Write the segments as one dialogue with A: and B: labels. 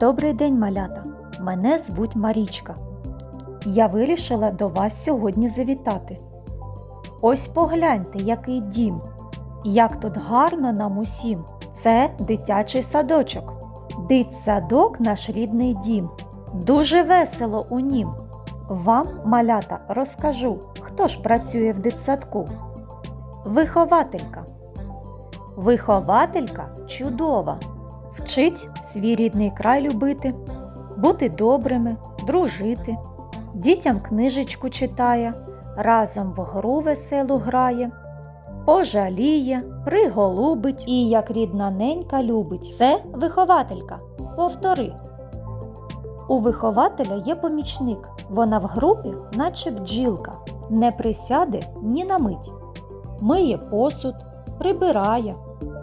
A: Добрий день, малята! Мене звуть Марічка. Я вирішила до вас сьогодні завітати. Ось погляньте, який дім. Як тут гарно нам усім. Це дитячий садочок. Дитсадок наш рідний дім. Дуже весело у нім. Вам, малята, розкажу, хто ж працює в дитсадку. Вихователька. Вихователька чудова. Вчить свій рідний край любити, бути добрими, дружити, дітям книжечку читає, разом в гру веселу грає, пожаліє, приголубить і як рідна ненька любить. Це вихователька. Повтори. У вихователя є помічник. Вона в групі, наче бджілка, не присяде ні на мить. Миє посуд, прибирає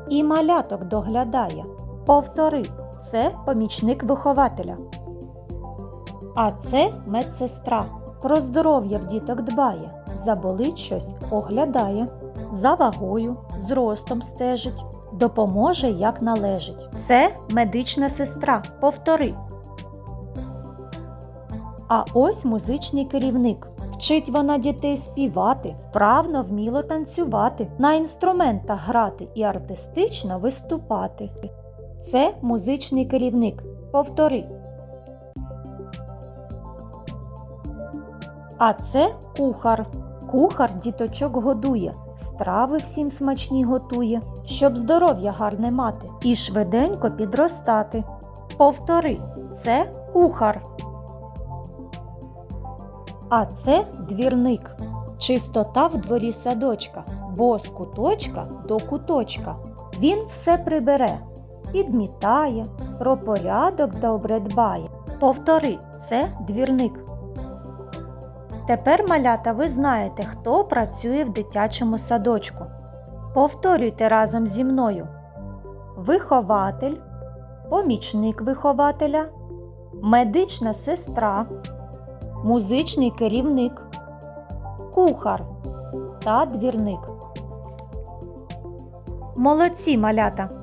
A: і маляток доглядає. Повтори, це помічник вихователя. А це медсестра. Про здоров'я в діток дбає, заболить щось, оглядає, за вагою, зростом стежить, допоможе як належить. Це медична сестра. Повтори. А ось музичний керівник. Вчить вона дітей співати, вправно вміло танцювати, на інструментах грати і артистично виступати. Це музичний керівник. Повтори. А це кухар. Кухар діточок годує, страви всім смачні готує, щоб здоров'я гарне мати і швиденько підростати. Повтори, це кухар. А це двірник. Чистота в дворі садочка, бо з куточка до куточка. Він все прибере, підмітає, про порядок добре дбає. Повтори, це двірник. Тепер, малята, ви знаєте, хто працює в дитячому садочку. Повторюйте разом зі мною: вихователь, помічник вихователя, медична сестра, музичний керівник, кухар та двірник. Молодці, малята!